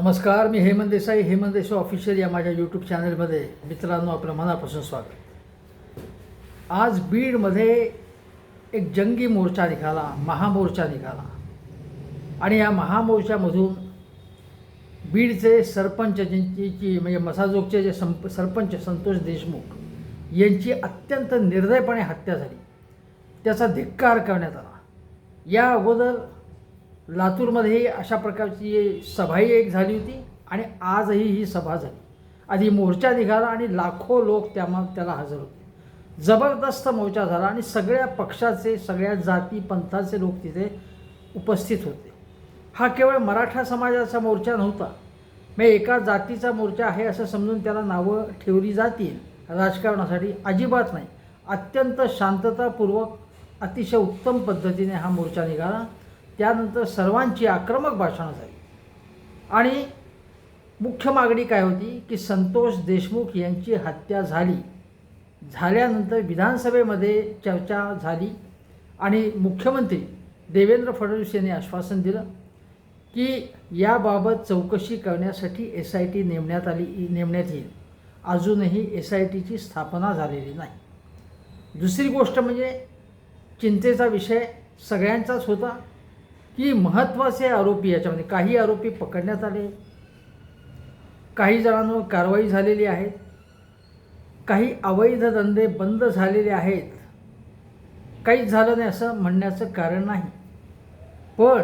नमस्कार मी हेमंत देसाई हेमंत देसाई ऑफिशियल या माझ्या यूट्यूब चॅनलमध्ये मित्रांनो आपलं मनापासून स्वागत. आज बीडमध्ये एक जंगी मोर्चा निघाला महामोर्चा निघाला. आणि या महामोर्चामधून बीडचे सरपंच ज्यांची म्हणजे मसाजोगचे जे संप सरपंच संतोष देशमुख यांची अत्यंत निर्दयपणे हत्या झाली. त्याचा धिक्कार करण्यात आला. या अगोदर लातूरमध्ये अशा प्रकारची सभाही एक झाली होती आणि आजही ही सभा झाली. आधी मोर्चा निघाला आणि लाखो लोक त्या त्याला हजर होते. जबरदस्त मोर्चा झाला आणि सगळ्या पक्षाचे सगळ्या जाती पंथाचे लोक तिथे उपस्थित होते. हा केवळ मराठा समाजाचा मोर्चा नव्हता. मग एका जातीचा मोर्चा आहे असं समजून त्याला नावं ठेवली जातील राजकारणासाठी अजिबात नाही. अत्यंत शांततापूर्वक अतिशय उत्तम पद्धतीने हा मोर्चा निघाला. त्यानंतर सर्वांची आक्रमक भाषणं झाली. आणि मुख्य मागणी काय होती? की संतोष देशमुख यांची हत्या झाली. झाल्यानंतर विधानसभेमध्ये चर्चा झाली आणि मुख्यमंत्री देवेंद्र फडणवीस यांनी आश्वासन दिलं की याबाबत चौकशी करण्यासाठी एस आय टी नेमण्यात आली नेमण्यात येईल. अजूनही एस आय टीची स्थापना झालेली नाही. दुसरी गोष्ट म्हणजे चिंतेचा विषय सगळ्यांचाच होता. की महत्त्वाचे आरोपी याच्यामध्ये काही आरोपी पकडण्यात आले. काही जणांवर कारवाई झालेली आहे. काही अवैध धंदे बंद झालेले आहेत. काहीच झालं नाही असं म्हणण्याचं कारण नाही. पण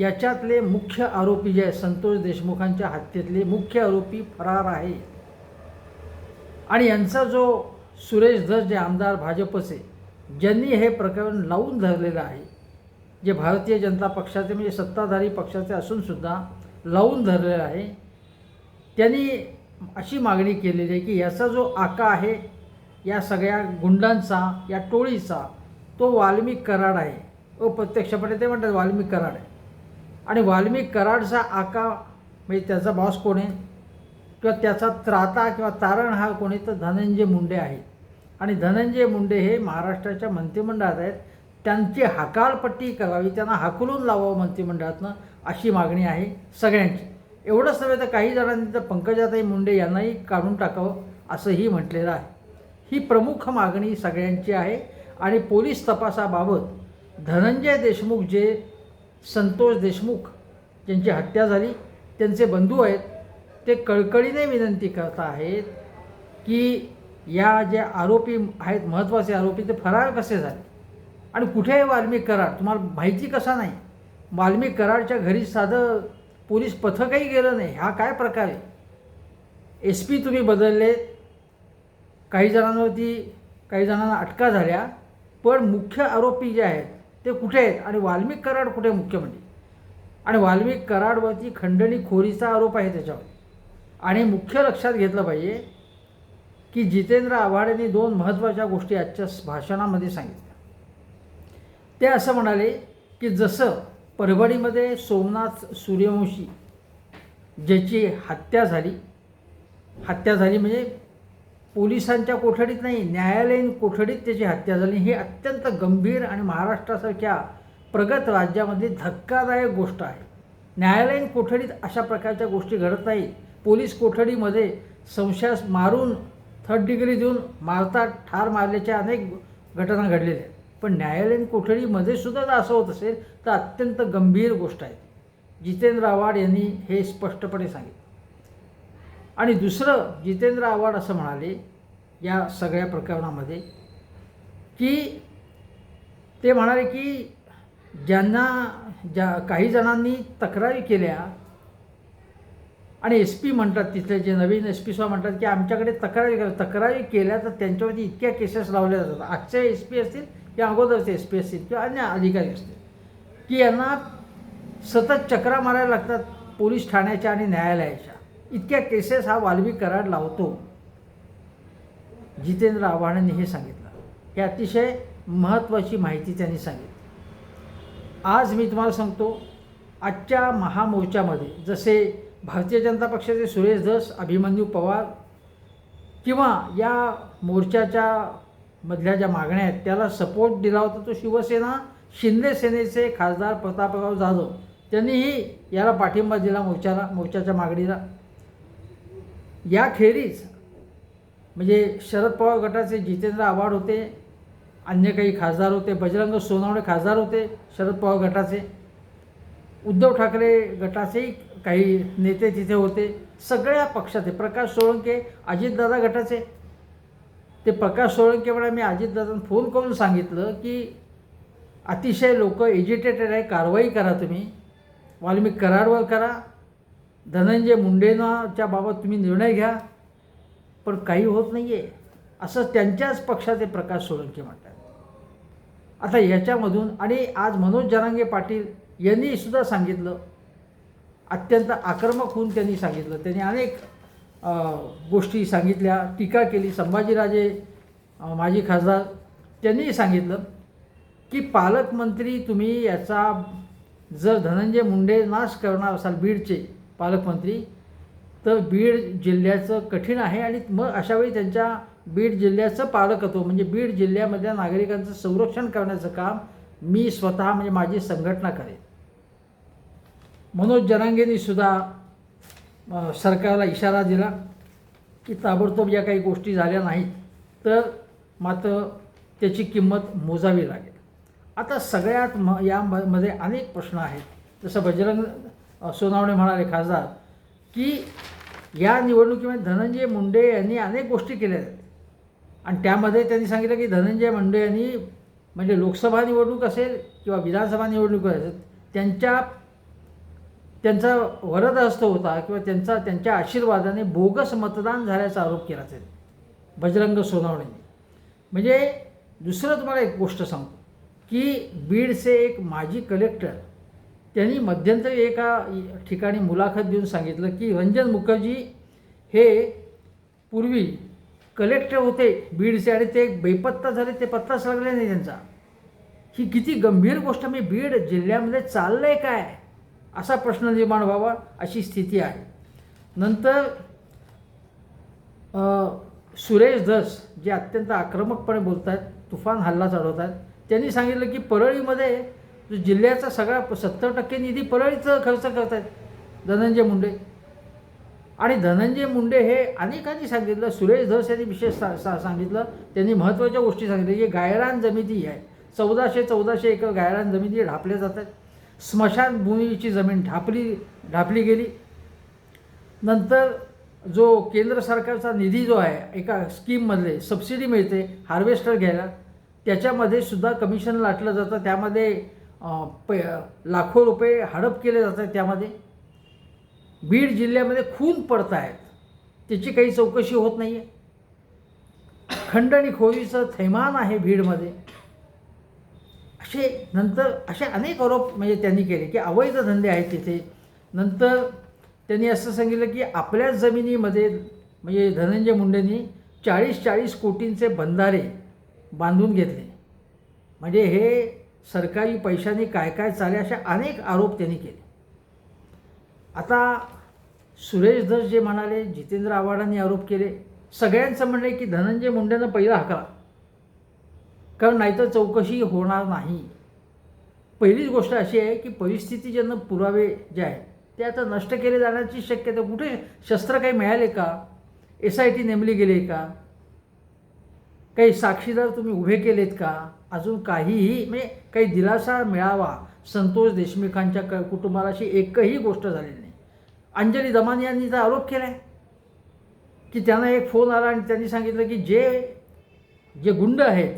याच्यातले मुख्य आरोपी जे आहे संतोष देशमुखांच्या हत्येतले मुख्य आरोपी फरार आहे. आणि यांचा जो सुरेश धस जे आमदार भाजपचे ज्यांनी हे प्रकरण लावून धरलेलं आहे जे भारतीय जनता पक्षाचे म्हणजे सत्ताधारी पक्षाचे असूनसुद्धा लावून धरलेलं आहे त्यांनी अशी मागणी केलेली आहे की याचा जो आका आहे या सगळ्या गुंडांचा या टोळीचा तो वाल्मिक कराड आहे. अप्रत्यक्षपणे ते म्हणतात वाल्मिक कराड आहे. आणि वाल्मिक कराडचा आका म्हणजे त्याचा बॉस कोण आहे? किंवा त्याचा त्राता किंवा तारण हा कोणी? तर धनंजय मुंडे आहेत. आणि धनंजय मुंडे हे महाराष्ट्राच्या मंत्रिमंडळात आहेत. त्यांची हकालपट्टी करावी त्यांना हाकलून लावावं मंत्रिमंडळातनं अशी मागणी आहे सगळ्यांची. एवढंच नव्हे तर काही जणांनी तर पंकजाताई मुंडे यांनाही काढून टाकावं असंही म्हटलेलं आहे. ही प्रमुख मागणी सगळ्यांची आहे आणि पोलीस तपासाबाबत धनंजय देशमुख जे संतोष देशमुख ज्यांची हत्या झाली त्यांचे बंधू आहेत ते कळकळीने विनंती करत आहेत की या जे आरोपी आहेत महत्त्वाचे आरोपी ते फरार कसे झाले? आणि कुठे आहे वाल्मिक कराड तुम्हाला माहिती कसा नाही वाल्मिक कराडच्या घरी साधं पोलीस पथकही गेलं नाही हा काय प्रकार आहे? एस पी तुम्ही बदलले काही जणांवरती काही जणांना अटका झाल्या पण मुख्य आरोपी जे आहेत ते कुठे आहेत? आणि वाल्मिक कराड कुठे मुख्य म्हणजे आणि वाल्मिक कराडवरती खंडणी खोरीचा आरोप आहे त्याच्यावर. आणि मुख्य लक्षात घेतलं पाहिजे की जितेंद्र आव्हाड यांनी दोन महत्त्वाच्या गोष्टी आजच्या भाषणामध्ये सांगितल्या. ते असं म्हणाले की जसं परभणीमध्ये सोमनाथ सूर्यवंशी ज्याची हत्या झाली हत्या झाली म्हणजे पोलिसांच्या कोठडीत नाही न्यायालयीन कोठडीत त्याची हत्या झाली ही अत्यंत गंभीर आणि महाराष्ट्रासारख्या प्रगत राज्यामध्ये धक्कादायक गोष्ट आहे. न्यायालयीन कोठडीत अशा प्रकारच्या गोष्टी घडत नाही. पोलीस कोठडीमध्ये संशयास मारून थर्ड डिग्री देऊन मारतात ठार मारल्याच्या अनेक घटना घडलेल्या आहेत. पण न्यायालयीन कोठडीमध्ये सुद्धा जर असं होत असेल तर अत्यंत गंभीर गोष्ट आहे. जितेंद्र आव्हाड यांनी हे स्पष्टपणे सांगितलं. आणि दुसरं जितेंद्र आव्हाड असं म्हणाले या सगळ्या प्रकरणामध्ये की ते म्हणाले की ज्यांना ज्या काही जणांनी तक्रारी केल्या आणि एस पी म्हणतात तिथले जे नवीन एस पी सुद्धा म्हणतात की आमच्याकडे तक्रारी तक्रारी केल्या तर त्यांच्यावरती इतक्या केसेस लावल्या जातात. आजचे एस पी असतील किंवा अगोदरचे एस पी असतील किंवा अन्य अधिकारी असतील. की यांना सतत चक्रा मारायला लागतात पोलीस ठाण्याच्या आणि न्यायालयाच्या. इतक्या केसेस हा वाल्वी कराड लावतो. जितेंद्र आव्हाडांनी हे सांगितलं. हे अतिशय महत्त्वाची माहिती त्यांनी सांगितली. आज मी तुम्हाला सांगतो आजच्या महामोर्चामध्ये जसे भारतीय जनता पक्षाचे सुरेश धस अभिमन्यू पवार किंवा या मोर्चाच्या मधल्या ज्या मागण्या आहेत त्याला सपोर्ट दिला होता तो शिवसेना. शिंदे सेनेचे खासदार प्रतापराव जाधव त्यांनीही याला पाठिंबा दिला मोर्चाला मोर्चाच्या मागणीला. याखेरीज म्हणजे शरद पवार गटाचे जितेंद्र आव्हाड होते अन्य काही खासदार होते बजरंग सोनावणे खासदार होते शरद पवार गटाचे. उद्धव ठाकरे गटाचेही काही नेते तिथे होते. सगळ्या पक्षाचे प्रकाश सोळंके अजितदादा गटाचे. ते प्रकाश सोळंके म्हणा मी अजितदादांना फोन करून सांगितलं की अतिशय लोक एजिटेटेड आहे कारवाई करा तुम्ही. वाल्मिक करारवर करा. धनंजय मुंडेनाच्या बाबत तुम्ही निर्णय घ्या. पण काही होत नाही आहे असं त्यांच्याच पक्षाचे प्रकाश सोळंके म्हणतात. आता याच्यामधून आणि आज मनोज जरांगे पाटील यांनीसुद्धा सांगितलं. अत्यंत आक्रमक होऊन त्यांनी सांगितलं. त्यांनी अनेक गोष्टी सांगितल्या टीका केली. संभाजीराजे माजी खासदार त्यांनीही सांगितलं की पालकमंत्री तुम्ही याचा जर धनंजय मुंडे नाश करणार असाल बीडचे पालकमंत्री तर बीड जिल्ह्याचं कठीण आहे आणि मग अशावेळी त्यांच्या बीड जिल्ह्याचं पालकत्व म्हणजे बीड जिल्ह्यामधल्या नागरिकांचं संरक्षण करण्याचं काम मी स्वतः म्हणजे माझी संघटना करेन. मनोज जरांगेंनी सुद्धा सरकारला इशारा दिला की ताबडतोब या काही गोष्टी झाल्या नाहीत तर मात्र त्याची किंमत मोजावी लागेल. आता सगळ्यात म यामध्ये अनेक प्रश्न आहेत. जसं बजरंग सोनावणे म्हणाले खासदार की या निवडणुकीमध्ये धनंजय मुंडे यांनी अनेक गोष्टी केल्या. आहेत आणि त्यामध्ये त्यांनी सांगितलं की धनंजय मुंडे यांनी म्हणजे लोकसभा निवडणूक असेल किंवा विधानसभा निवडणूक असेल त्यांच्या त्यांचा वरदहस्त होता किंवा त्यांचा त्यांच्या आशीर्वादाने बोगस मतदान झाल्याचा आरोप केला त्यांनी बजरंग सोनावणेने म्हणजे दुसरं तुम्हाला एक गोष्ट सांगतो की बीडचे एक माजी कलेक्टर त्यांनी मध्यंतरी एका ठिकाणी मुलाखत देऊन सांगितलं की रंजन मुखर्जी हे पूर्वी कलेक्टर होते बीडचे आणि ते बेपत्ता झाले ते पत्ताच लागले नाही त्यांचा. ही किती गंभीर गोष्ट मी बीड जिल्ह्यामध्ये चाललं आहे काय? असा प्रश्न निर्माण व्हावा अशी स्थिती आहे. नंतर सुरेश धस जे अत्यंत आक्रमकपणे बोलत आहेत तुफान हल्ला चढवत आहेत त्यांनी सांगितलं की परळीमध्ये जिल्ह्याचा सगळा सत्तर टक्के निधी परळीचं खर्च करत आहेत धनंजय मुंडे. आणि धनंजय मुंडे हे अनेकांनी सांगितलं सुरेश धस यांनी विशेष सा सा सांगितलं त्यांनी महत्त्वाच्या गोष्टी सांगितल्या की गायरान जमिनी आहे. चौदाशे चौदाशे एकर गायरान जमिनी ढापल्या जातात. स्मशानभूमीची जमीन ढापली ढापली गेली. नंतर जो केंद्र सरकारचा निधी जो आहे एका स्कीममधले सबसिडी मिळते हार्वेस्टर घ्यायला त्याच्यामध्ये सुद्धा कमिशन लाटलं जातं. त्यामध्ये प लाखो रुपये हडप केले जातात त्यामध्ये. बीड जिल्ह्यामध्ये खून पडत आहेत त्याची काही चौकशी होत नाही आहे खंडणीखोरीचं थैमान आहे बीडमध्ये. असे नंतर असे अनेक आरोप म्हणजे त्यांनी केले की अवैध धंदे आहेत तिथे. नंतर त्यांनी असं सांगितलं की आपल्याच जमिनीमध्ये म्हणजे धनंजय मुंडेंनी चाळीस चाळीस कोटींचे बंधारे बांधून घेतले. म्हणजे हे सरकारी पैशाने काय काय चाले असे अनेक आरोप त्यांनी केले. आता सुरेश धस जे म्हणाले जितेंद्र आव्हाडांनी आरोप केले सगळ्यांचं म्हणणं आहे की धनंजय मुंडेनं पहिला हकला. कारण नाहीतर चौकशी होणार नाही. पहिलीच गोष्ट अशी आहे की परिस्थितीजन्य पुरावे जे आहेत ते आता नष्ट केले जाण्याची शक्यता कुठे? शस्त्र काही मिळाले का? एस आय टी नेमली गेली का? काही साक्षीदार तुम्ही उभे केलेत का? अजून काहीही म्हणजे काही दिलासा मिळावा संतोष देशमुखांच्या क कुटुंबाला अशी एकही गोष्ट झालेली नाही. अंजली दमानी यांनी तर आरोप केला आहे की त्यांना एक फोन आला आणि त्यांनी सांगितलं की जे जे गुंड आहेत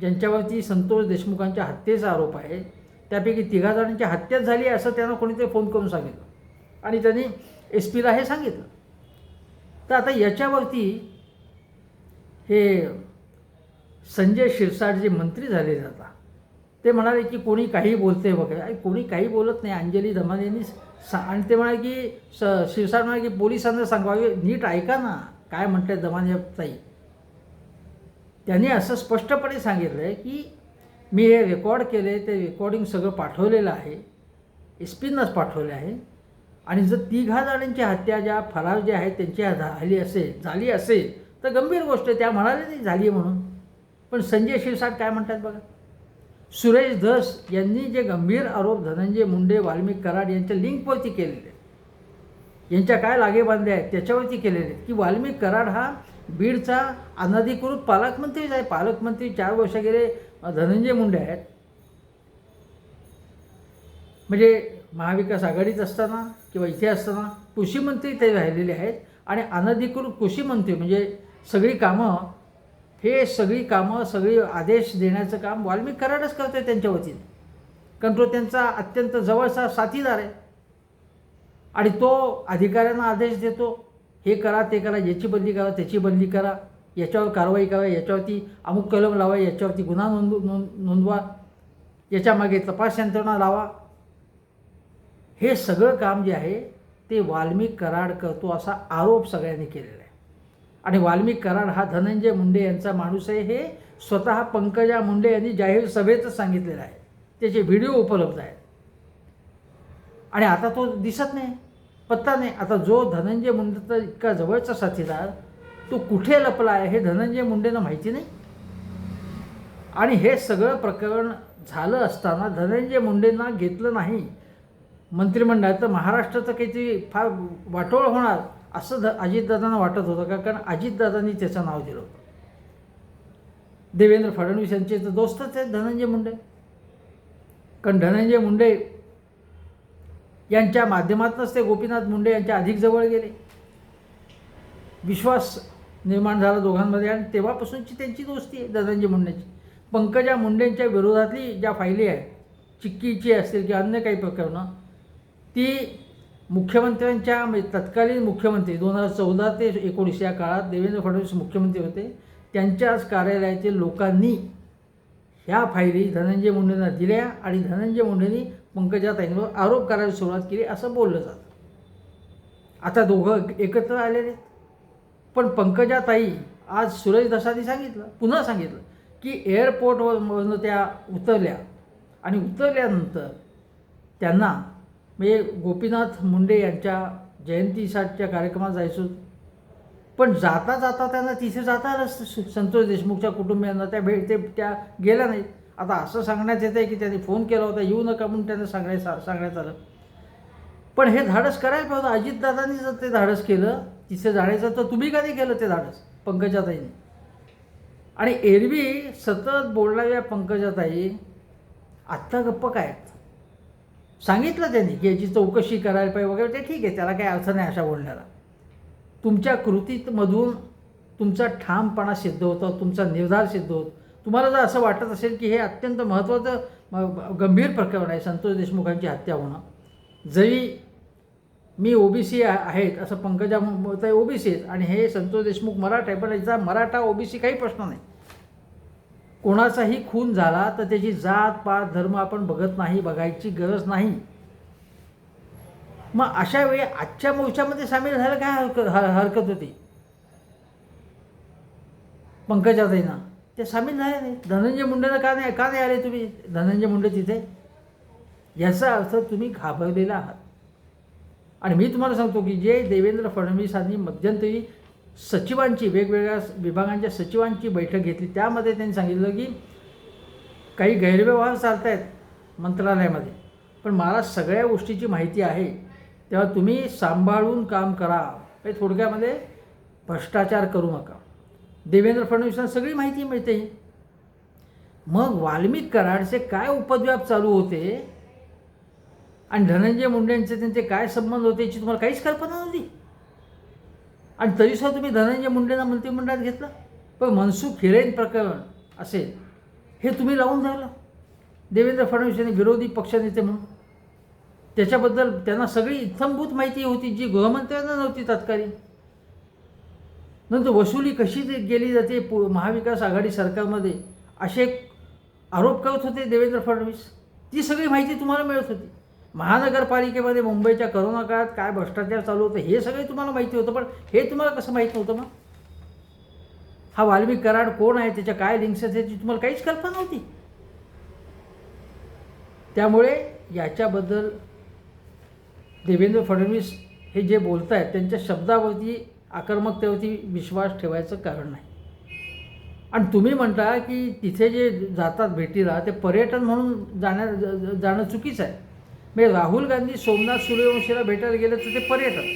ज्यांच्यावरती संतोष देशमुखांच्या हत्येचा आरोप आहे त्यापैकी तिघा जणांची हत्याच झाली असं त्यांना कोणीतरी फोन करून सांगितलं. आणि त्यांनी एस पीला हे सांगितलं. तर आता याच्यावरती हे संजय शिरसाट जे मंत्री झाले आता ते म्हणाले की कोणी काही बोलते वगैरे. आणि कोणी काही बोलत नाही. अंजली धमाल यांनी सा आणि ते म्हणाले की स शिरसाट म्हणाले की पोलिसांना सांगावे. नीट ऐका ना. काय म्हणतात दमाने ताई? त्यांनी असं स्पष्टपणे सांगितलं आहे की मी हे रेकॉर्ड केले ते रेकॉर्डिंग सगळं पाठवलेलं आहे. एस पींनाच पाठवले आहे. आणि जर तिघा जणांची हत्या ज्या फरार ज्या आहेत त्यांची झाली असेल झाली असेल तर गंभीर गोष्ट आहे त्या म्हणाले नाही झाली आहे म्हणून. पण संजय शिरसाट काय म्हणतात बघा? सुरेश धस यांनी जे गंभीर आरोप धनंजय मुंडे वाल्मिक कराड यांच्या लिंकवरती केलेले आहेत. यांच्या काय लागे बांधल्या आहेत? त्याच्यावरती केलेले आहेत. की वाल्मिक कराड हा बीडचा अनधिकृत पालकमंत्रीच आहे पालकमंत्री चार वर्ष गेले धनंजय मुंडे आहेत. म्हणजे महाविकास आघाडीत असताना किंवा इथे असताना कृषी मंत्री ते राहिलेले आहेत आणि अनधिकृत कृषी मंत्री म्हणजे सगळी कामं हे सगळी कामं सगळी आदेश देण्याचं काम वाल्मिक कराडच करते त्यांच्या वतीने. कारण तो त्यांचा अत्यंत जवळचा साथीदार आहे. आणि तो अधिकाऱ्यांना आदेश देतो. हे करा ते करा याची बदली करा त्याची बदली करा याच्यावर कारवाई करा याच्यावरती अमुक कलम लावा याच्यावरती गुन्हा नोंद नोंद नोंदवा याच्यामागे तपास यंत्रणा लावा. हे सगळं काम जे आहे ते वाल्मिक कराड करतो असा आरोप सगळ्यांनी केलेला आहे. आणि वाल्मिक कराड हा धनंजय मुंडे यांचा माणूस आहे हे स्वतः पंकजा मुंडे यांनी जाहीर सभेतच सांगितलेलं आहे. त्याचे व्हिडिओ उपलब्ध आहेत. आणि आता तो दिसत नाही. पत्ता नाही आता जो धनंजय मुंडेचा इतका जवळचा साथीदार तो कुठे लपला आहे हे धनंजय मुंडेंना माहिती नाही. आणि हे सगळं प्रकरण झालं असताना धनंजय मुंडेंना घेतलं नाही. मंत्रिमंडळात तर महाराष्ट्राचं काहीतरी फार वाटोळ होणार असं ध अजितदादांना वाटत होतं का? कारण अजितदादांनी त्याचं नाव दिलं होतं. देवेंद्र फडणवीस यांचे तर दोस्तच आहेत धनंजय मुंडे. कारण धनंजय मुंडे यांच्या माध्यमातूनच ते गोपीनाथ मुंडे यांच्या अधिक जवळ गेले. विश्वास निर्माण झाला दोघांमध्ये आणि तेव्हापासूनची त्यांची दोस्ती आहे धनंजय मुंडेची. पंकजा मुंडेंच्या विरोधातली ज्या फायली आहेत चिक्कीची असतील किंवा अन्य काही प्रकरणं ती मुख्यमंत्र्यांच्या म्हणजे तत्कालीन मुख्यमंत्री दोन हजार चौदा ते एकोणीस या काळात देवेंद्र फडणवीस मुख्यमंत्री होते. त्यांच्याच कार्यालयातील लोकांनी ह्या फायली धनंजय मुंडेंना दिल्या आणि धनंजय मुंडेंनी पंकजाताईंवर आरोप करायला सुरुवात केली असं बोललं जातं. आता दोघं एकत्र आलेले आहेत. पण पंकजाताई आज सुरेश दसानी सांगितलं पुन्हा सांगितलं की एअरपोर्टवरनं त्या उतरल्या आणि उतरल्यानंतर त्यांना म्हणजे गोपीनाथ मुंडे यांच्या जयंतीसाठीच्या कार्यक्रमात जायचो पण जाता जाता त्यांना तिथे जाता आलं सु- संतोष देशमुखच्या कुटुंबियांना त्या भेट ते त्या गेल्या नाहीत. आता असं सांगण्यात येतं आहे की त्यांनी फोन केला होता येऊ नका म्हणून त्यांना सांगायचं सांगण्यात आलं. पण हे धाडस करायला पाहिजे होतं. अजितदादांनी जर ते धाडस केलं तिथे जाण्याचं तर तुम्ही का नाही केलं ते धाडस? पंकजाताईंनी. आणि एरवी सतत बोलणाऱ्या पंकजाताई आत्ता गप्प काय? आहेत? सांगितलं त्यांनी की याची चौकशी करायला पाहिजे वगैरे. ते ठीक आहे त्याला काही अर्थ नाही अशा बोलण्याला. तुमच्या कृतीतमधून तुमचा ठामपणा सिद्ध होतो तुमचा निर्धार सिद्ध होतो. तुम्हाला जर असं वाटत असेल की हे अत्यंत महत्त्वाचं गंभीर प्रकरण आहे संतोष देशमुखांची हत्या होणं. जरी मी ओबीसी आहेत असं पंकजा बी ओबीसी आहेत आणि हे संतोष देशमुख मराठा आहे पण याचा मराठा ओबीसी काही प्रश्न नाही. कोणाचाही खून झाला तर त्याची जात पात धर्म आपण बघत नाही बघायची गरज नाही. मग अशा वेळी आजच्या मोर्चामध्ये सामील झालं काय हरकत हरकत होती? पंकजाताईंना ते सामील झाले नाही धनंजय मुंडेला का नाही का नाही आले तुम्ही? धनंजय मुंडे तिथे? याचा अर्थ तुम्ही घाबरलेला आहात. आणि मी तुम्हाला सांगतो की जे देवेंद्र फडणवीसांनी मध्यंतरी सचिवांची वेगवेगळ्या विभागांच्या सचिवांची बैठक घेतली त्यामध्ये त्यांनी सांगितलं की काही गैरव्यवहार चालत आहेत मंत्रालयामध्ये पण मला सगळ्या गोष्टीची माहिती आहे. तेव्हा तुम्ही सांभाळून काम करा. हे थोडक्यामध्ये भ्रष्टाचार करू नका. देवेंद्र फडणवीसांना सगळी माहिती मिळते. मग वाल्मिक कराडचे काय उपद्व्याप चालू होते? आणि धनंजय मुंडेंचे त्यांचे काय संबंध होते याची तुम्हाला काहीच कल्पना नव्हती. आणि तरीसुद्धा तुम्ही धनंजय मुंडेंना मंत्रिमंडळात घेतलं. पण मनसुख हिरेन प्रकरण असेल हे तुम्ही लावून धरलं देवेंद्र फडणवीस यांनी विरोधी पक्षनेते म्हणून. त्याच्याबद्दल त्यांना सगळी इत्थंभूत माहिती होती जी गृहमंत्र्यांना नव्हती तत्कालीन नंतर वसुली कशी केली गेली जाते पु महाविकास आघाडी सरकारमध्ये? असे आरोप करत होते देवेंद्र फडणवीस. ती सगळी माहिती तुम्हाला मिळत होती. महानगरपालिकेमध्ये मुंबईच्या करोना काळात काय भ्रष्टाचार चालू होतं हे सगळे तुम्हाला माहिती होतं पण हे तुम्हाला कसं माहीत नव्हतं मग? हा वाल्मिक कराड कोण आहे? त्याच्या काय लिंक्स आहेत त्याची तुम्हाला काहीच कल्पना नव्हती. त्यामुळे याच्याबद्दल देवेंद्र फडणवीस हे जे बोलत आहेत त्यांच्या शब्दावरती आक्रमकतेवरती विश्वास ठेवायचं कारण नाही. आणि तुम्ही म्हणता की तिथे जे जातात भेटीला ते पर्यटन म्हणून जाण्या जाणं चुकीचं आहे. म्हणजे राहुल गांधी सोमनाथ सूर्यवंशीला भेटायला गेले तर ते पर्यटन.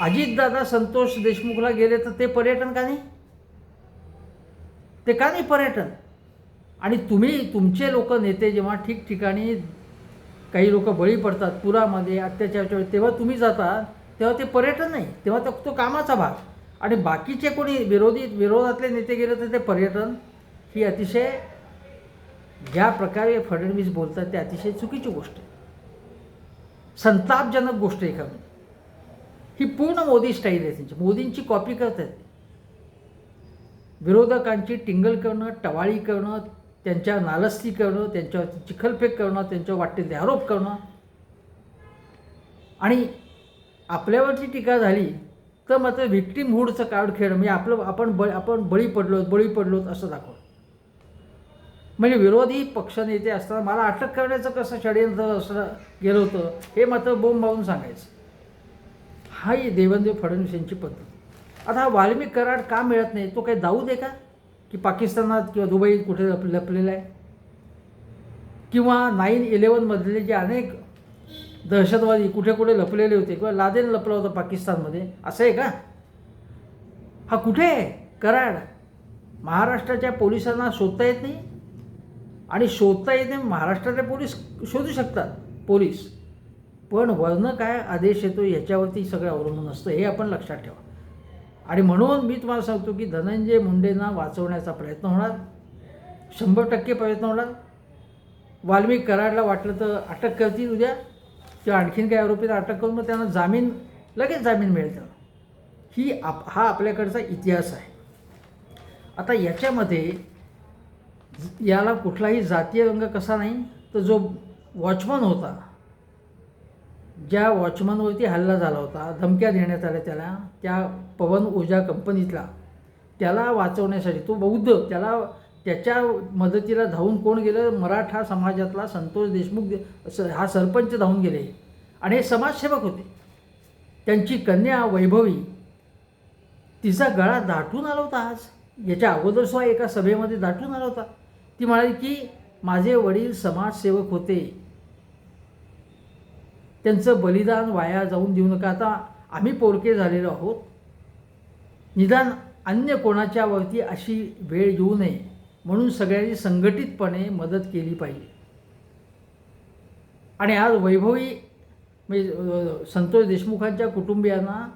अजितदादा संतोष देशमुखला गेले तर ते पर्यटन का नाही? ते का नाही पर्यटन? आणि तुम्ही तुमचे लोक नेते जेव्हा ठिकठिकाणी काही लोक बळी पडतात पुरामध्ये अत्याचाराच्या वेळी तेव्हा तुम्ही जाता तेव्हा ते पर्यटन नाही तेव्हा तो तो कामाचा भाग. आणि बाकीचे कोणी विरोधी विरोधातले नेते गेले तर ते पर्यटन ही अतिशय ज्या प्रकारे फडणवीस बोलतात ते अतिशय चुकीची गोष्ट आहे. संतापजनक गोष्ट आहे एखादी ही पूर्ण मोदी स्टाईल आहे त्यांची. मोदींची कॉपी करत आहेत विरोधकांची टिंगल करणं टवाळी करणं त्यांच्या नालस्ती करणं त्यांच्यावरती चिखलफेक करणं त्यांच्यावर वाटेल ते आरोप करणं. आणि आपल्यावरची टीका झाली तर मात्र व्हिक्टीम हुडचं कार्ड खेळणं म्हणजे आपलं आपण बळ आपण बळी पडलो बळी पडलो असं दाखवलं. म्हणजे विरोधी पक्षनेते असताना मला अटक करण्याचं कसं षडयंत्र असं गेलं होतं हे मात्र बोंब मारून सांगायचं. हा ही देवेंद्र फडणवीस यांची पद्धत. आता हा वाल्मिक कराड का मिळत नाही तो काही जाऊ दे का? की पाकिस्तानात किंवा दुबईत कुठे लप लपलेला आहे? किंवा नाईन इलेवनमधले जे अनेक दहशतवादी कुठे कुठे लपलेले होते किंवा लादेन लपला होता पाकिस्तानमध्ये. असं आहे का? हा कुठे आहे? कराड. महाराष्ट्राच्या पोलिसांना शोधता येत नाही? आणि शोधता येत नाही महाराष्ट्रातले पोलीस शोधू शकतात. पोलीस. पण वर्ण काय आदेश येतो याच्यावरती सगळं अवलंबून असतं हे आपण लक्षात ठेवा. आणि म्हणून मी तुम्हाला सांगतो की धनंजय मुंडेंना वाचवण्याचा प्रयत्न होणार. शंभर टक्के प्रयत्न होणार. वाल्मिक कराडला वाटलं तर अटक करतील उद्या. किंवा आणखीन काही आरोपीला अटक करून मग त्यांना जामीन लगेच जामीन मिळतं. ही आप हा आपल्याकडचा इतिहास आहे. आता याच्यामध्ये याला कुठलाही जातीय रंग कसा नाही तर जो वॉचमन होता ज्या वॉचमनवरती हल्ला झाला होता धमक्या देण्यात आल्या त्याला त्या पवन ऊर्जा कंपनीतला त्याला वाचवण्यासाठी तो बौद्ध त्याला त्याच्या मदतीला धावून कोण गेलं? मराठा समाजातला संतोष देशमुख स- हा सरपंच धावून गेले. आणि हे समाजसेवक होते. त्यांची कन्या वैभवी तिचा गळा दाटून आला होता आज. याच्या अगोदर सुद्धा एका सभेमध्ये दाटून आला होता. ती म्हणाली की माझे वडील समाजसेवक होते. त्यांचं बलिदान वाया जाऊन देऊ नका. आता आम्ही पोरके झालेलो आहोत. निदान अन्य कोणाच्यावरती अशी वेळ येऊ नये. म्हणून सगळ्यांनी संघटितपणे मदत केली पाहिजे. आणि आज वैभवी म्हणजे संतोष देशमुखांच्या कुटुंबियांना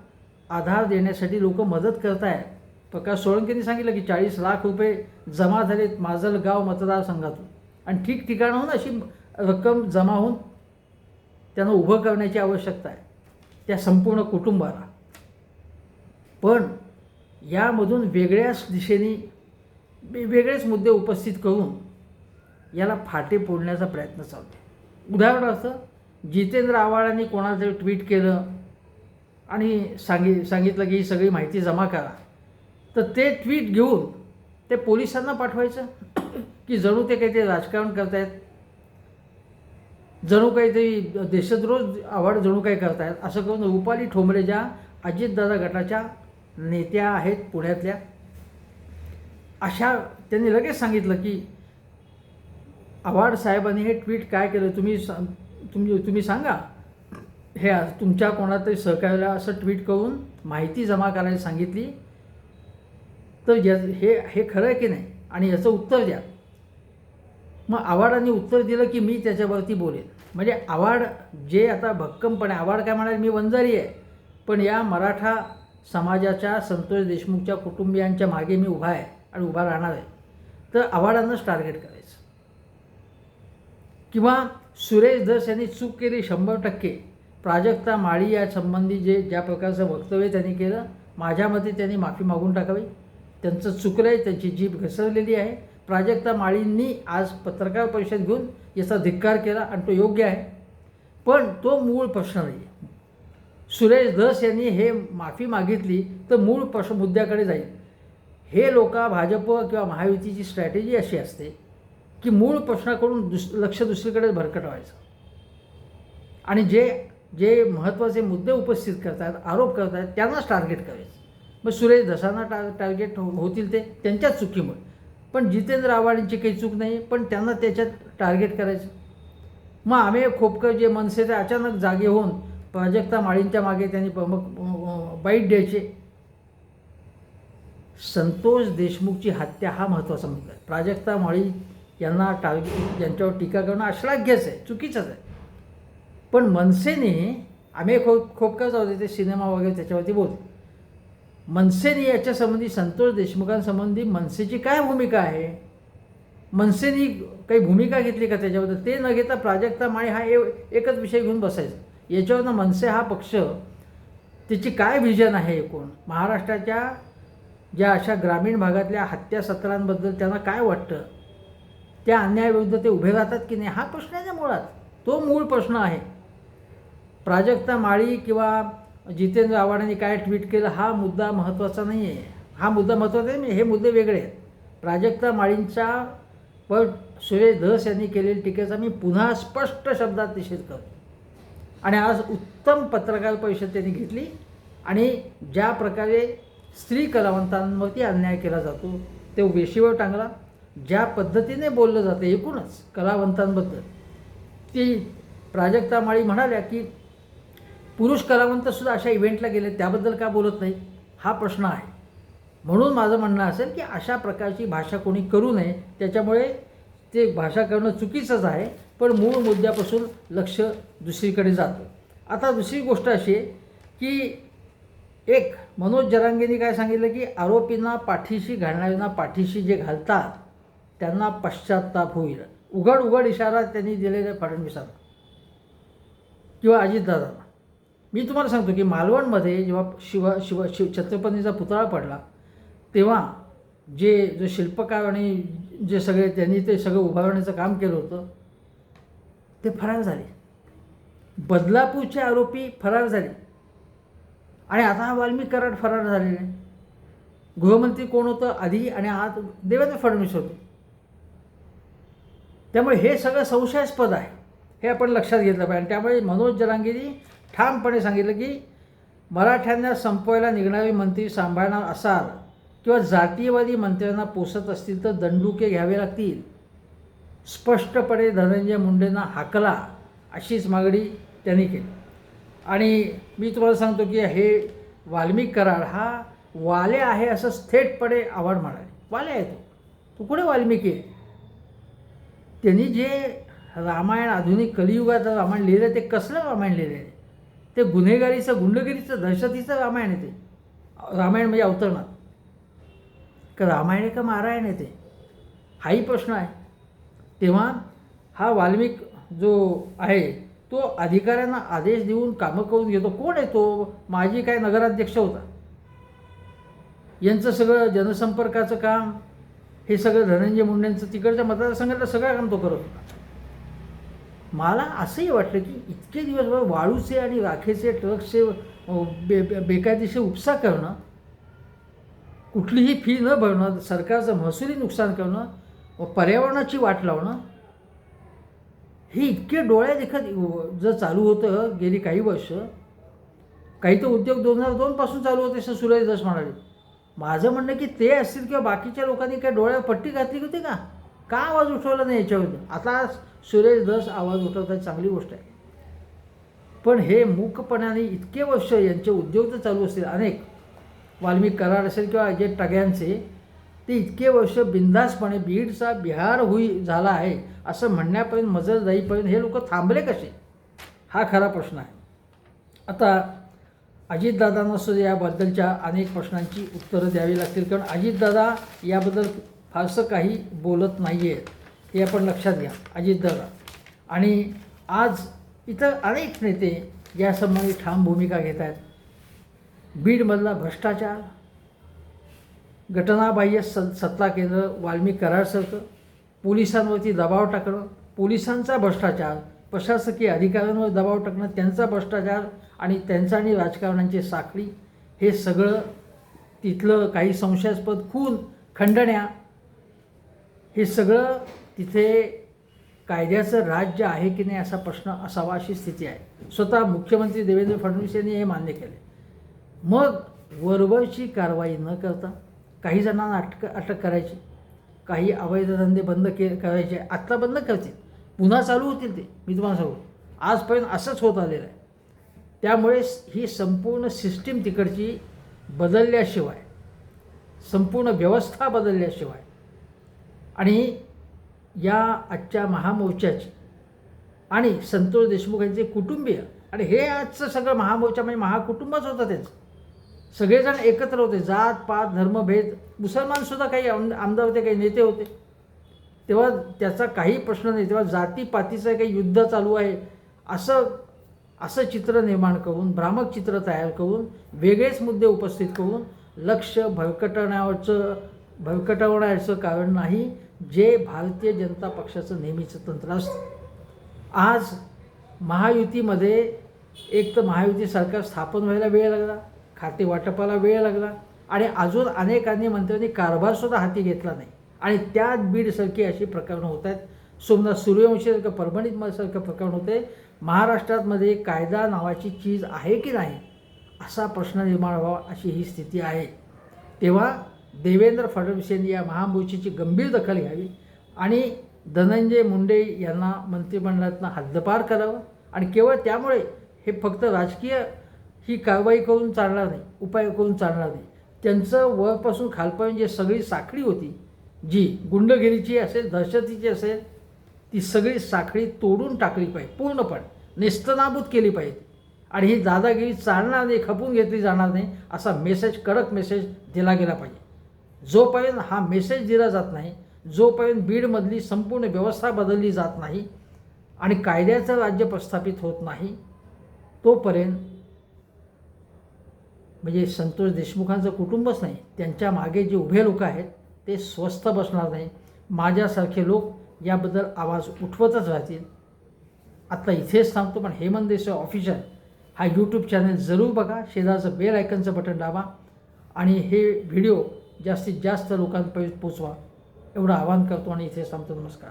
आधार देण्यासाठी लोक मदत करत आहेत प्रकाश सोळंकेंनी सांगितलं की चाळीस लाख रुपये जमा झालेत माजलगाव मतदारसंघातून. आणि ठिकठिकाणाहून अशी रक्कम जमा होऊन त्यांना उभं करण्याची आवश्यकता आहे. त्या संपूर्ण कुटुंबाला. पण यामधून वेगळ्याच दिशेने वेगळेच मुद्दे उपस्थित करून याला फाटे फोडण्याचा प्रयत्न चालतो. आहे उदाहरणार्थ जितेंद्र आव्हाडांनी कोणाला तरी ट्विट केलं आणि सांगि सांगितलं की ही सगळी माहिती जमा करा तर ते ट्विट घेऊन ते पोलिसांना पाठवायचं? की जणू ते काहीतरी राजकारण करतायत? जणू काहीतरी देशद्रोह आव्हाड जणू काही करतायत? असं करून रुपाली ठोंबरे ज्या अजितदादा गटाच्या नेत्या आहेत पुण्यातल्या अशा त्यांनी लगेच सांगितलं की आव्हाड साहेबांनी हे ट्विट काय केलं तुम्ही सांग तुम्ही तुम्ही सांगा. हे आज तुमच्या कोणातरी सहकार्याला असं ट्विट करून माहिती जमा करायला सांगितली. तर या हे हे खरं आहे की नाही? आणि याचं उत्तर द्या. मग आव्हाडांनी उत्तर दिलं की मी त्याच्यावरती बोलेन. म्हणजे आव्हाड जे आता भक्कमपणे आव्हाड काय म्हणाले मी वंजारी आहे. पण या मराठा समाजाच्या संतोष देशमुखच्या कुटुंबियांच्या मागे मी उभा आहे. आणि उभा राहणार आहे. तर आव्हाडांनाच टार्गेट करायचं. किंवा सुरेश धस यांनी चूक केली शंभर टक्के. प्राजक्ता माळी या संबंधी जे ज्या प्रकारचं वक्तव्य त्यांनी केलं माझ्या मते त्यांनी माफी मागून टाकावी. त्यांचं चुकलं आहे त्यांची जीभ घसरलेली आहे. प्राजक्ता माळींनी आज पत्रकार परिषद घेऊन याचा धिक्कार केला आणि तो योग्य आहे. पण तो मूळ प्रश्न नाही आहे सुरेश धस यांनी हे माफी मागितली तर मूळ प्रश्न मुद्द्याकडे जाईल. हे लोक भाजप किंवा महायुतीची स्ट्रॅटेजी अशी असते की मूळ प्रश्नाकडून दुस लक्ष दुसरीकडे भरकटवायचं आणि जे जे महत्त्वाचे मुद्दे उपस्थित करतात आरोप करतात त्यांनाच टार्गेट करायचं. मग सुरेश धसांना टा टार्गेट हो- होतील ते त्यांच्याच चुकीमुळे. पण जितेंद्र आव्हाडांची काही चूक नाही पण त्यांना त्याच्यात टार्गेट करायचं. मग आम्ही खोपकर जे मनसे ते अचानक जागे होऊन प्राजक्ता माळींच्या मागे त्यांनी मग बाईट द्यायचे. संतोष देशमुखची हत्या हा महत्त्वाचा मुद्दा आहे. प्राजक्ता माळी यांना टार्गेट यांच्यावर टीका करणं अश्लाघ्यच आहे चुकीचंच आहे. पण मनसेने आम्ही खो खोपकर जाऊ दे ते सिनेमा वगैरे त्याच्यावरती बोलतो. मनसेने याच्यासंबंधी संतोष देशमुखांसंबंधी मनसेची काय भूमिका आहे? मनसेने काही भूमिका घेतली का त्याच्याबद्दल? ते न घेता प्राजक्ता माळी हा ए- एकच विषय घेऊन बसायचा. याच्यावरनं मनसे हा पक्ष त्याची काय व्हिजन आहे एकूण? महाराष्ट्राच्या ज्या अशा ग्रामीण भागातल्या हत्या सत्रांबद्दल त्यांना काय वाटतं? त्या अन्यायाविरुद्ध ते उभे राहतात की नाही? हा प्रश्न आहे ना मुळात. तो मूळ प्रश्न आहे. प्राजक्ता माळी किंवा जितेंद्र आव्हाडांनी काय ट्विट केलं हा मुद्दा महत्त्वाचा नाही आहे हा मुद्दा महत्त्वाचा नाही हे मुद्दे वेगळे आहेत. प्राजक्ता माळींचा व सुरेश धस यांनी केलेल्या टीकेचा मी पुन्हा स्पष्ट शब्दात निषेध करतो. आणि आज उत्तम पत्रकार परिषद त्यांनी घेतली आणि ज्या प्रकारे स्त्री कलावंतांवरती अन्याय केला जातो. ते वेशीवर टांगला. ज्या पद्धतीने बोललं जातं एकूणच कलावंतांबद्दल. ती प्राजक्ता माळी म्हणाल्या की पुरुष कलावंतसुद्धा अशा इव्हेंटला गेले त्याबद्दल का बोलत नाही? हा प्रश्न आहे. म्हणून माझं म्हणणं असेल की अशा प्रकारची भाषा कोणी करू नये. त्याच्यामुळे ते भाषा करणं चुकीचंच आहे. पण मूळ मुद्द्यापासून लक्ष दुसरीकडे जातं. आता दुसरी गोष्ट अशी आहे की एक मनोज जरांगेंनी काय सांगितलं की आरोपींना पाठीशी घालणाऱ्यांना पाठीशी जे घालतात त्यांना पश्चाताप होईल. उघड उघड इशारा त्यांनी दिलेला फडणवीसांना. किंवा अजितदादांना. मी तुम्हाला सांगतो की मालवणमध्ये जेव्हा शिव शिव शिव छत्रपतींचा पुतळा पडला तेव्हा जे जो शिल्पकार आणि जे सगळे त्यांनी ते सगळं उभारण्याचं काम केलं होतं ते फरार झाले. बदलापूरचे आरोपी फरार झाले. आणि आता हा वाल्मिक कराड फरार झालेला आहे. गृहमंत्री कोण होतं? आधी आणि आज देवेंद्र फडणवीस होते. त्यामुळे हे सगळं संशयास्पद आहे. हे आपण लक्षात घेतलं पाहिजे. आणि त्यामुळे मनोज जरांगीनी ठामपणे सांगितलं की मराठ्यांना संपवायला निघणारे मंत्री सांभाळणार असाल किंवा जातीयवादी मंत्र्यांना पोसत असतील तर दंडुके घ्यावे लागतील. स्पष्टपणे धनंजय मुंडेंना हाकला अशीच मागणी त्यांनी केली. आणि मी तुम्हाला सांगतो की हे वाल्मिक कराड हा वाले आहे असं थेटपणे आवड म्हणाले. वाले आहे तो. तू कुठे वाल्मिकी? आहे त्यांनी जे रामायण आधुनिक कलियुगात रामायण लिहिलं ते कसलं रामायण लिहिलं आहे? ते गुन्हेगारीचं गुंडगिरीचं दहशतीचं रामायण आहे ते. रामायण म्हणजे अवतरणात. का रामायण आहे का मारायण आहे ते? हाही प्रश्न आहे. तेव्हा हा वाल्मिक जो आहे तो अधिकाऱ्यांना आदेश देऊन कामं करून घेतो. कोण आहे तो? माझी काय नगराध्यक्ष होता. यांचं सगळं जनसंपर्काचं काम हे सगळं धनंजय मुंडेंचं तिकडच्या मतदारसंघातलं सगळं काम तो करत होता. मला असंही वाटलं की इतके दिवसभर वाळूचे आणि राखेचे ट्रकचे बे बे- बेकायदेशीर उपसा करणं कुठलीही फी न भरणं सरकारचं महसुली नुकसान करणं व पर्यावरणाची वाट लावणं हे इतके डोळ्या देखत जर चालू होतं गेली काही वर्ष काही तर उद्योग दोन हजार दोनपासून चालू होते असं सुरेश म्हणाले. माझं म्हणणं की ते असतील किंवा बाकीच्या लोकांनी काय डोळ्यावर पट्टी घातली होती का? का आवाज उठवला नाही याच्यावर आता सुरेश दस आवाज उठवतात चांगली गोष्ट आहे. पण हे मूकपणाने इतके वर्ष यांचे उद्योग तर चालू असतील अनेक वाल्मिक करार असेल किंवा जे टग्यांचे ते इतके वर्ष बिंदासपणे बीडचा बिहार होई झाला आहे असं म्हणण्यापर्यंत मजल जाईपर्यंत हे लोक थांबले कसे? हा खरा प्रश्न आहे. आता अजितदादांना सुद्धा याबद्दलच्या अनेक प्रश्नांची उत्तरं द्यावी लागतील कारण अजितदादा याबद्दल फारसं काही बोलत नाही आहेत हे आपण लक्षात घ्या अजितदादा. आणि आज इतर अनेक नेते यासंबंधी ठाम भूमिका घेत आहेत. बीडमधला भ्रष्टाचार घटनाबाह्य स सत्ता केंद्र वाल्मी करार सरकं पोलिसांवरती दबाव टाकणं पोलिसांचा भ्रष्टाचार प्रशासकीय अधिकाऱ्यांवर दबाव टाकणं त्यांचा भ्रष्टाचार आणि त्यांचा आणि राजकारण्यांची साखळी हे सगळं तिथलं काही संशयास्पद खून खंडण्या हे सगळं तिथे कायद्याचं राज्य आहे की नाही असा प्रश्न असावा अशी स्थिती आहे. स्वतः मुख्यमंत्री देवेंद्र फडणवीस यांनी हे मान्य केले. मग वरवरची कारवाई न करता काही जणांना अटक अटक करायची काही अवैध धंदे बंद के करायचे. आत्ता बंद करतील. पुन्हा चालू होतील ते. मी तुम्हाला सांगू. आजपर्यंत असंच होत आलेलं आहे. त्यामुळे ही संपूर्ण सिस्टीम तिकडची बदलल्याशिवाय संपूर्ण व्यवस्था बदलल्याशिवाय आणि या आजच्या महामोर्चाची आणि संतोष देशमुख यांचे कुटुंबीय आणि हे आजचं सगळं महामोर्चा म्हणजे महाकुटुंबच होतं त्यांचं. सगळेजण एकत्र होते जात पात धर्मभेद मुसलमानसुद्धा काही आमदार होते काही नेते होते. तेव्हा त्याचा काही प्रश्न नाही. तेव्हा जातीपातीचं काही युद्ध चालू आहे. असं असं चित्र निर्माण करून भ्रामक चित्र तयार करून वेगळेच मुद्दे उपस्थित करून लक्ष भरकटवण्यावरचं भरकटवण्याचं कारण नाही जे भारतीय जनता पक्षाचं नेहमीचं तंत्र असतं. आज महायुतीमध्ये एक तर महायुती सरकार स्थापन व्हायला वेळ लागला. खाते वाटपाला वेळ लागला आणि अजून अनेकांनी मंत्र्यांनी कारभारसुद्धा हाती घेतला नाही. आणि त्यात बीडसारखी अशी प्रकरणं होत आहेत. सोमनाथ सूर्यवंशीसारखं परभणीतसारखं प्रकरण होते महाराष्ट्रातमध्ये कायदा नावाची चीज आहे की नाही असा प्रश्न निर्माण व्हावा अशी ही स्थिती आहे. तेव्हा देवेंद्र फडणवीस यांनी या महामोर्चीची गंभीर दखल घ्यावी आणि धनंजय मुंडे यांना मंत्रिमंडळातनं हद्दपार करावं. आणि केवळ त्यामुळे हे फक्त राजकीय ही कारवाई करून चालणार नाही उपाय करून चालणार नाही. त्यांचं वरपासून खालपर्यंत जे सगळी साखळी होती जी गुंडगिरीची असेल दहशतीची असेल ती सगळी साखळी तोडून टाकली पाहिजे पूर्णपणे नेस्तनाबूत केली पाहिजे. आणि ही दादागिरी चालणार नाही खपून घेतली जाणार नाही असा मेसेज कडक मेसेज दिला गेला पाहिजे. जोपर्यंत हा मेसेज दिला जात नाही जोपर्यंत बीडमधली संपूर्ण व्यवस्था बदलली जात नाही आणि कायद्याचं राज्य प्रस्थापित होत नाही तोपर्यंत म्हणजे संतोष देशमुखांचं कुटुंबच नाही त्यांच्या मागे जे उभे लोक आहेत ते स्वस्थ बसणार नाही. माझ्यासारखे लोक याबद्दल आवाज उठवतच राहतील. आत्ता इथेच थांबतो पण हेमंत देसाई ऑफिशियल हा यूट्यूब चॅनल जरूर बघा. शेजारचं बेल आयकनचं बटन दाबा आणि हे व्हिडिओ जास्तीत जास्त लोकांपर्यंत पोचवा एवढं आवाहन करतो आणि इथेच थांबतो. नमस्कार.